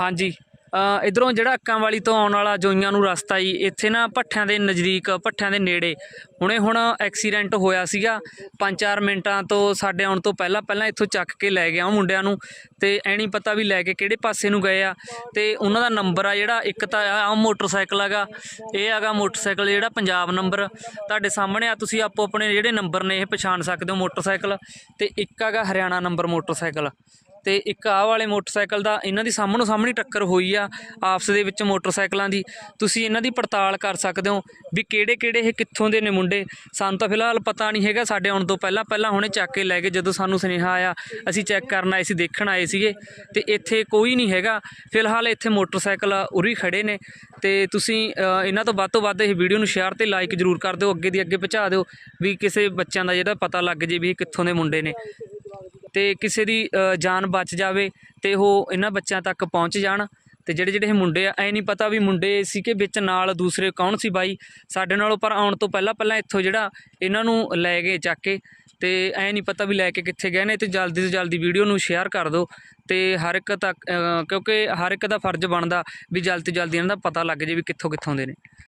ਹਾਂਜੀ। ਇਧਰੋਂ ਜਿਹੜਾ ਅੱਕਾਂ ਵਾਲੀ ਤੋਂ ਆਉਣ ਵਾਲਾ ਜੋਈਆਂ ਨੂੰ ਰਸਤਾ ਜੀ, ਇੱਥੇ ਨਾ ਭੱਠਿਆਂ ਦੇ ਨਜ਼ਦੀਕ, ਭੱਠਿਆਂ ਦੇ ਨੇੜੇ। ਹੁਣੇ ਹੁਣ ਐਕਸੀਡੈਂਟ ਹੋਇਆ ਸੀਗਾ। 5-4 ਮਿੰਟਾਂ ਤੋਂ ਸਾਡੇ ਆਉਣ ਤੋਂ ਪਹਿਲਾਂ ਪਹਿਲਾਂ ਇੱਥੋਂ ਚੱਕ ਕੇ ਲੈ ਗਿਆ ਉਹ ਮੁੰਡਿਆਂ ਨੂੰ ਤੇ ਐ ਨਹੀਂ ਪਤਾ ਵੀ ਲੈ ਕੇ ਕਿਹੜੇ ਪਾਸੇ ਨੂੰ ਗਏ ਆ। ਤੇ ਉਹਨਾਂ ਦਾ ਨੰਬਰ ਆ ਜਿਹੜਾ, ਇੱਕ ਤਾਂ ਆ ਮੋਟਰਸਾਈਕਲ ਹੈਗਾ। ਇਹ ਹੈਗਾ ਮੋਟਰਸਾਈਕਲ ਜਿਹੜਾ ਪੰਜਾਬ ਨੰਬਰ। ਤੁਹਾਡੇ ਸਾਹਮਣੇ ਆ, ਤੁਸੀਂ ਆਪੋ ਆਪਣੇ ਜਿਹੜੇ ਨੰਬਰ ਨੇ, ਇਹ ਪਛਾਣ ਸਕਦੇ ਹੋ ਮੋਟਰਸਾਈਕਲ। ਤੇ ਇੱਕ ਹੈਗਾ ਹਰਿਆਣਾ ਨੰਬਰ ਮੋਟਰਸਾਈਕਲ। ਤੇ ਇੱਕ ਆਹ ਵਾਲੇ ਮੋਟਰਸਾਈਕਲ ਦਾ ਇਹਨਾਂ ਦੀ ਸਾਹਮਣੋ ਸਾਹਮਣੀ ਟੱਕਰ ਹੋਈ ਆ, ਆਪਸ ਦੇ ਵਿੱਚ ਮੋਟਰਸਾਈਕਲਾਂ ਦੀ। ਤੁਸੀਂ ਇਹਨਾਂ ਦੀ ਪੜਤਾਲ ਕਰ ਸਕਦੇ ਹੋ ਵੀ ਕਿਹੜੇ ਕਿਹੜੇ ਇਹ ਕਿੱਥੋਂ ਦੇ ਨੇ ਮੁੰਡੇ। ਸਾਨੂੰ ਤਾਂ ਫਿਲਹਾਲ ਪਤਾ ਨਹੀਂ ਹੈਗਾ, ਸਾਡੇ ਆਉਣ ਤੋਂ ਪਹਿਲਾਂ ਪਹਿਲਾਂ ਹੁਣੇ ਚੱਕ ਕੇ ਲੈ ਗਏ, ਜਦੋਂ ਸਾਨੂੰ ਸੁਨੇਹਾ ਆਇਆ, ਅਸੀਂ ਚੈੱਕ ਕਰਨ ਆਏ ਸੀ, ਦੇਖਣ ਆਏ ਸੀਗੇ। ਤੇ ਇੱਥੇ ਕੋਈ ਨਹੀਂ ਹੈਗਾ। ਫਿਲਹਾਲ ਇੱਥੇ ਮੋਟਰਸਾਈਕਲ ਉਰੀ ਖੜੇ ਨੇ। ਤੇ ਤੁਸੀਂ ਇਹਨਾਂ ਤੋਂ ਵੱਧ ਤੋਂ ਵੱਧ ਇਹ ਵੀਡੀਓ ਨੂੰ ਸ਼ੇਅਰ ਤੇ ਲਾਈਕ ਜ਼ਰੂਰ ਕਰ ਦਿਓ, ਅੱਗੇ ਦੀ ਅੱਗੇ ਪਹੁੰਚਾ ਦਿਓ ਵੀ ਕਿਸੇ ਬੱਚਿਆਂ ਦਾ ਜਿਹੜਾ ਪਤਾ ਲੱਗ ਜੇ ਵੀ ਇਹ ਕਿੱਥੋਂ ਦੇ ਮੁੰਡੇ ਨੇ। ਤੇ ਕਿਸੇ ਦੀ ਜਾਨ ਬਚ ਜਾਵੇ ਤੇ ਉਹ ਇਹਨਾਂ ਬੱਚਿਆਂ ਤੱਕ ਪਹੁੰਚ ਜਾਣ। ਤੇ ਜਿਹੜੇ ਜਿਹੜੇ ਇਹ ਮੁੰਡੇ ਆ ਐ ਨਹੀਂ ਪਤਾ ਵੀ ਮੁੰਡੇ ਸੀ ਕਿ ਵਿੱਚ ਨਾਲ ਦੂਸਰੇ ਕੌਣ ਸੀ ਬਾਈ। ਸਾਡੇ ਨਾਲੋਂ ਪਰ ਆਉਣ ਤੋਂ ਪਹਿਲਾਂ ਪਹਿਲਾਂ ਇੱਥੋਂ ਜਿਹੜਾ ਇਹਨਾਂ ਨੂੰ ਲੈ ਗਏ ਚੱਕ ਕੇ। ਤੇ ਐ ਨਹੀਂ ਪਤਾ ਵੀ ਲੈ ਕੇ ਕਿੱਥੇ ਗਏ ਨੇ, ਤੇ ਜਲਦੀ ਤੋਂ ਜਲਦੀ ਵੀਡੀਓ ਨੂੰ ਸ਼ੇਅਰ ਕਰ ਦਿਓ। ਤੇ ਹਰ ਇੱਕ ਤੱਕ ਕਿਉਂਕਿ ਹਰ ਇੱਕ ਦਾ ਫਰਜ਼ ਬਣਦਾ ਵੀ ਜਲਦੀ ਤੋਂ ਜਲਦੀ ਇਹਨਾਂ ਦਾ ਪਤਾ ਲੱਗ ਜੇ ਵੀ ਕਿੱਥੋਂ ਕਿੱਥੋਂ ਦੇ ਨੇ।